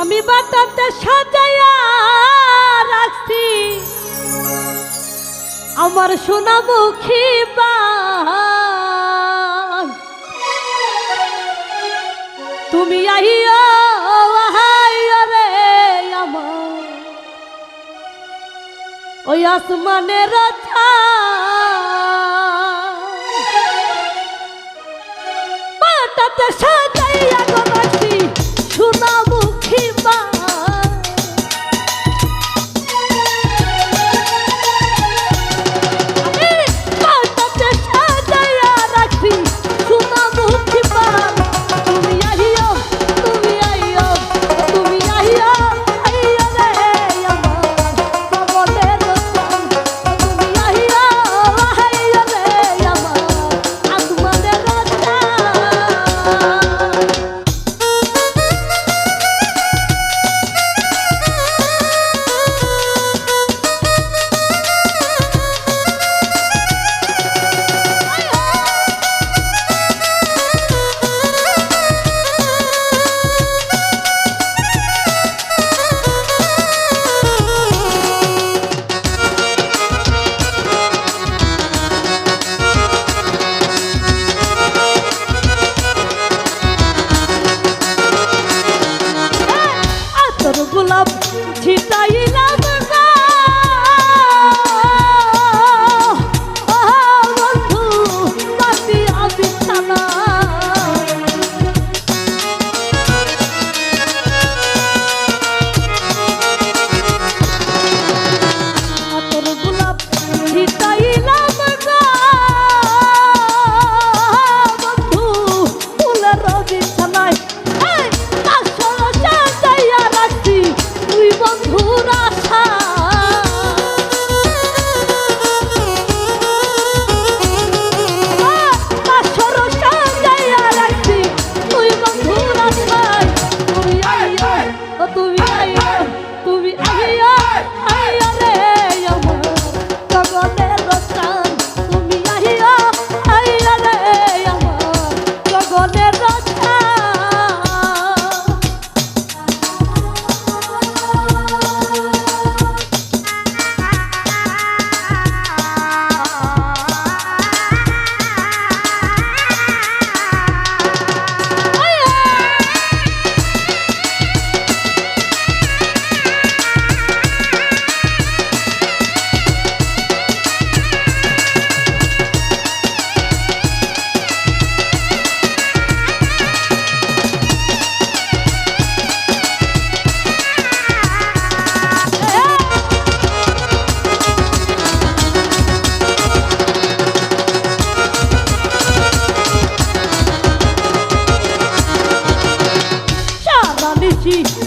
আমি বাতানটা সাজাইয়া রাখছি। আমার সোনামুখী বা তুমি আহিও রে আমার। ওই আসমানের ছিতাম ছিতাই Gucci.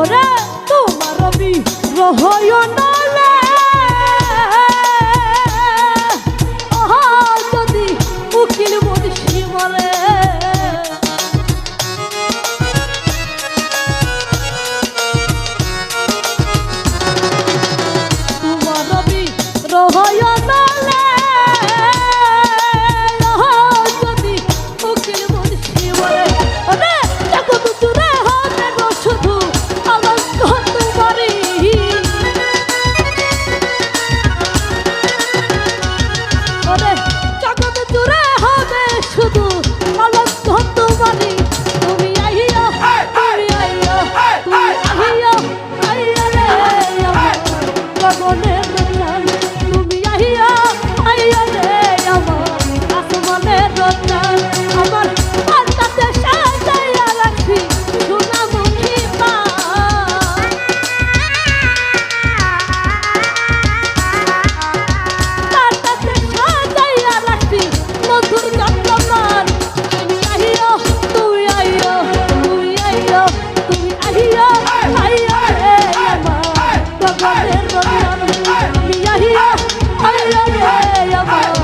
ওরে তোমার রবি রহয় নলে I love you.